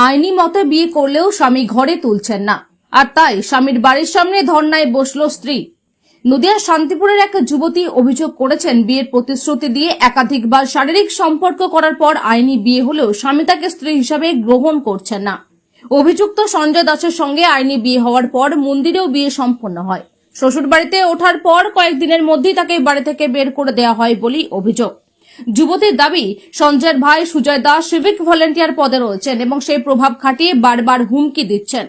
আইনি মতে বিয়ে করলেও স্বামী ঘরে তুলছেন না। আর তাই স্বামীর বাড়ির সামনে ধর্নায় বসল স্ত্রী। নদিয়ার শান্তিপুরের এক যুবতী অভিযোগ করেছেন, বিয়ের প্রতিশ্রুতি দিয়ে একাধিকবার শারীরিক সম্পর্ক করার পর আইনি বিয়ে হলেও স্বামী তাকে স্ত্রী হিসাবে গ্রহণ করছেন না। অভিযুক্ত সঞ্জয় দাসের সঙ্গে আইনি বিয়ে হওয়ার পর মন্দিরেও বিয়ে সম্পন্ন হয়। শ্বশুর বাড়িতে ওঠার পর কয়েকদিনের মধ্যেই তাকে বাড়ি থেকে বের করে দেওয়া হয় বলেই অভিযোগ। যুবতীর দাবি, সঞ্জয়ের ভাই সুজয় দাস সিভিক ভলেন্টিয়ার পদে রয়েছেন এবং সেই প্রভাব খাটিয়ে বারবার হুমকি দিচ্ছেন।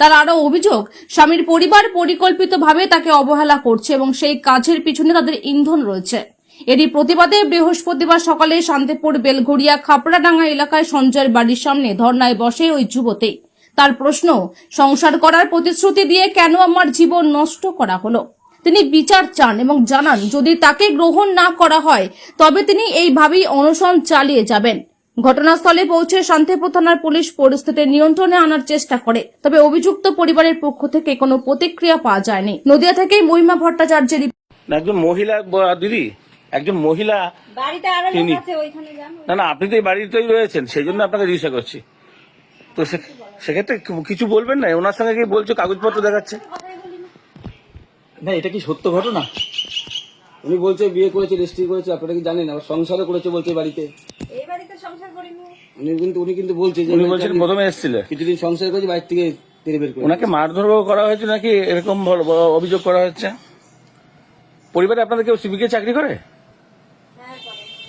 তার আরও অভিযোগ, স্বামীর পরিবার পরিকল্পিতভাবে তাকে অবহেলা করছে এবং সেই কাজের পিছনে তাদের ইন্ধন রয়েছে। এরই প্রতিবাদে বৃহস্পতিবার সকালে শান্তিপুর, বেলঘড়িয়া, খাপড়াডাঙ্গা এলাকায় সঞ্জয়ের বাড়ির সামনে ধর্নায় বসে ওই যুবতী। তার প্রশ্ন, সংসার করার প্রতিশ্রুতি দিয়ে কেন আমার জীবন নষ্ট করা হলো? তিনি বিচার চান এবং জানান যদি তাকে গ্রহণ না করা হয় তবে তিনি এইভাবেই অনশন চালিয়ে যাবেন। ঘটনাস্থলে পৌঁছে শান্তিপুর থানার পুলিশ পরিস্থিতি নিয়ন্ত্রণে আনার চেষ্টা করে তবে অভিযুক্ত পরিবারের পক্ষ থেকে কোনো প্রতিক্রিয়া পাওয়া যায়নি। নদিয়া থেকে মহিমা ভট্টাচার্যের একজন মহিলা দিদি একজন মহিলা তিনি। না না আপনি তো এই বাড়িতেই রয়েছেন সেই জন্য আপনাকে জিজ্ঞাসা করছি। তো সেক্ষেত্রে কিছু বলবেন না? ওনার সঙ্গে কি বলছো কাগজপত্র দেখাচ্ছে? না এটা কি সত্য ঘটনা? উনি বলছে বিয়ে করেছে রেজিস্ট্রি করেছে আপনারা কি জানেন? আবার সংসারও করেছে বলছে বাড়িতে। এই বাড়িতে সংসার করিনি। উনি কিন্তু উনি কিন্তু বলছে যে উনি বলছেন প্রথমে এসেছিল। কিছুদিন সংসার করেছে বাইরে থেকে তেরে বের করে ওনাকে মারধর করা হয়েছে নাকি? এরকম অভিযোগ করা হচ্ছে পরিবারে আপনাদের কেউ সিভিকে চাকরি করে? হ্যাঁ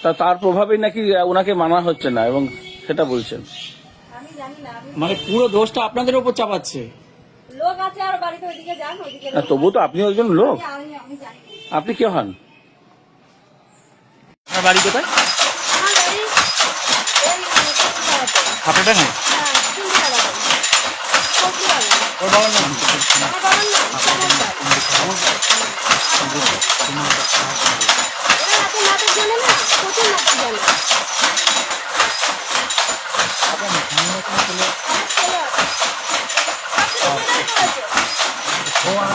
তা তার প্রভাবেই নাকি ওনাকে মানা হচ্ছে না এবং সেটা বলছেন। আমি জানি না আমি মানে পুরো দোষটা আপনাদের উপর চাপাচ্ছে? লোক আছে আর বাড়িতে ওইদিকে যান ওইদিকে না তবুও তো আপনি একজন লোক। আপনি কে হন? আপনার বাড়ি কোথায়? আপনারটা হ্যাঁ। ওর বাবার নাম কি? আমার বাবার নাম সমর দাস। এরা রাতে নাটক জানে না প্রচুর নাটক জানে অনেক ছেলে আছে। সবচেয়ে ছেলে করেছে। হ্যাঁ, ও সবচেয়ে ছেলে করেছে। আমার তো এখানেই বাড়ি। আমার কোনো সংসার করে না, চার পাঁচ বছরের। কিছু না, কোনো কিছু নিয়েছে। তারপরে এলাম, সংসার করতে